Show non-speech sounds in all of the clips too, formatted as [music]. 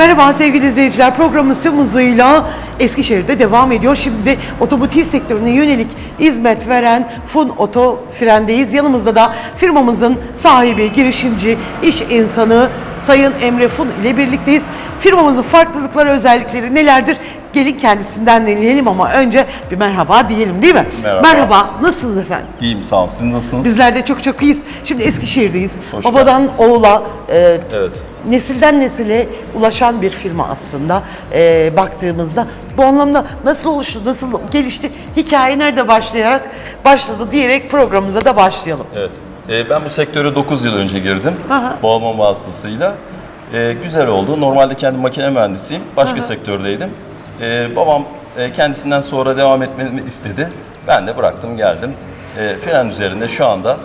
Merhaba sevgili izleyiciler. Programımız tüm hızıyla Eskişehir'de devam ediyor. Şimdi de otomotiv sektörüne yönelik hizmet veren Fun Oto Fren'deyiz. Yanımızda da firmamızın sahibi, girişimci, iş insanı Sayın Emre Fun ile birlikteyiz. Firmamızın farklılıkları, özellikleri nelerdir? Gelin kendisinden dinleyelim ama önce bir merhaba diyelim değil mi? Merhaba. Merhaba. Nasılsınız efendim? İyiyim sağ olun. Siz nasılsınız? Bizler de çok çok iyiyiz. Şimdi Eskişehir'deyiz. Hoş Babadan geldiniz. oğula e, Evet. nesilden nesile ulaşan bir firma aslında e, baktığımızda. Bu anlamda nasıl oluştu, nasıl gelişti, hikaye nerede başlayarak başladı diyerek programımıza da başlayalım. Evet. Ee, ben bu sektöre 9 yıl önce girdim. Aha. Babamın vasıtasıyla. Ee, güzel oldu. Normalde kendi makine mühendisiyim. Başka sektördeydim. Ee, babam e, kendisinden sonra devam etmemi istedi. Ben de bıraktım geldim. Ee, fren üzerinde şu anda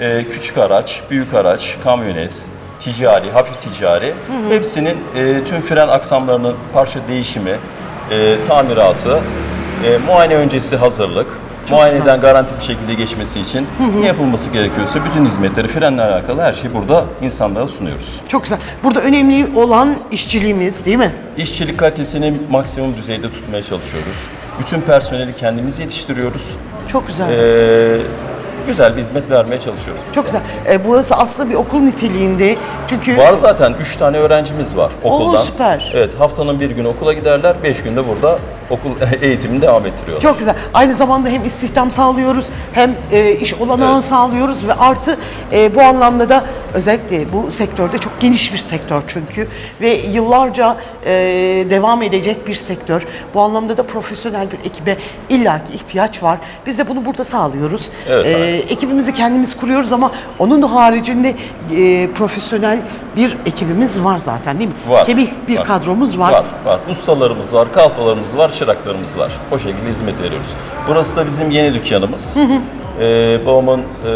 e, küçük araç, büyük araç, kamyonet, ticari, hafif ticari hepsinin e, tüm fren aksamlarının parça değişimi, e, tamiratı, e, muayene öncesi hazırlık, muayeneden garanti bir şekilde geçmesi için ne yapılması gerekiyorsa bütün hizmetleri frenle alakalı her şeyi burada insanlara sunuyoruz. Çok güzel. Burada önemli olan işçiliğimiz değil mi? İşçilik kalitesini maksimum düzeyde tutmaya çalışıyoruz. Bütün personeli kendimiz yetiştiriyoruz. Çok güzel. Ee, güzel bir hizmet vermeye çalışıyoruz. Çok güzel. E, burası aslında bir okul niteliğinde. Çünkü Var zaten 3 tane öğrencimiz var okuldan. süper. Evet haftanın bir günü okula giderler, 5 günde burada okul [laughs] eğitimini devam ettiriyorlar. Çok güzel. Aynı zamanda hem istihdam sağlıyoruz hem e, iş olanağı Evet. sağlıyoruz ve artı e, bu anlamda da özellikle bu sektörde çok geniş bir sektör çünkü ve yıllarca e, devam edecek bir sektör. Bu anlamda da profesyonel bir ekibe illaki ihtiyaç var. Biz de bunu burada sağlıyoruz. Evet, E, aynen. ekibimizi kendimiz kuruyoruz ama onun haricinde e, profesyonel bir ekibimiz var zaten değil mi? Var. Kemik bir var. kadromuz var. Var, var. Ustalarımız var, kalfalarımız var, çıraklarımız var. O şekilde hizmet veriyoruz. Burası da bizim yeni dükkanımız. Ee, babamın e,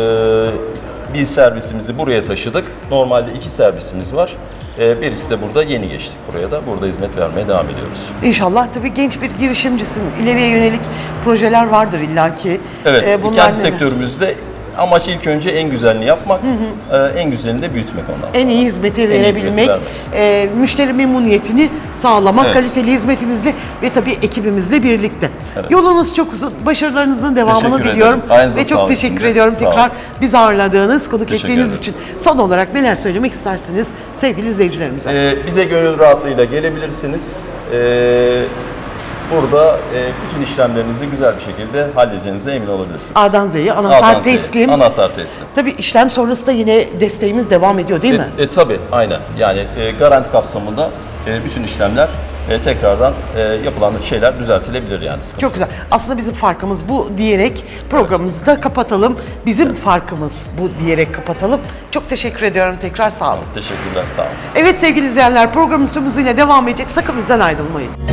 bir servisimizi buraya taşıdık. Normalde iki servisimiz var. Ee, birisi de burada yeni geçtik buraya da. Burada hizmet vermeye devam ediyoruz. İnşallah tabii genç bir girişimcisin. İleriye yönelik projeler vardır illaki. Evet, Ee, bunlar kendi neler? sektörümüzde amaç ilk önce en güzelini yapmak, e, en güzelini de büyütmek ondan sonra. En iyi hizmeti verebilmek, e, müşteri memnuniyetini sağlamak, Evet. kaliteli hizmetimizle ve tabii ekibimizle birlikte. Evet. Yolunuz çok uzun, başarılarınızın devamını Teşekkür diliyorum. Ayağınıza Ve çok teşekkür şimdi. ediyorum Sağ tekrar bizi ağırladığınız, konuk Teşekkür ettiğiniz ederim. için. Son olarak neler söylemek istersiniz sevgili izleyicilerimize? Ee, bize gönül rahatlığıyla gelebilirsiniz. Ee, burada e, bütün işlemlerinizi güzel bir şekilde halledeceğinize emin olabilirsiniz. A'dan Z'ye anahtar A'dan Z'ye, teslim. Anahtar teslim. Tabii işlem sonrası da yine desteğimiz devam ediyor değil mi? E, e, tabii aynen. Yani e, garanti kapsamında e, bütün işlemler e, tekrardan e, yapılan şeyler düzeltilebilir yani. Sıkıntı Çok güzel. Aslında bizim farkımız bu diyerek programımızı da kapatalım. Bizim farkımız bu diyerek kapatalım. Çok teşekkür ediyorum tekrar sağ olun. Teşekkürler sağ olun. Evet sevgili izleyenler programımız hızıyla devam edecek. Sakın bizden ayrılmayın.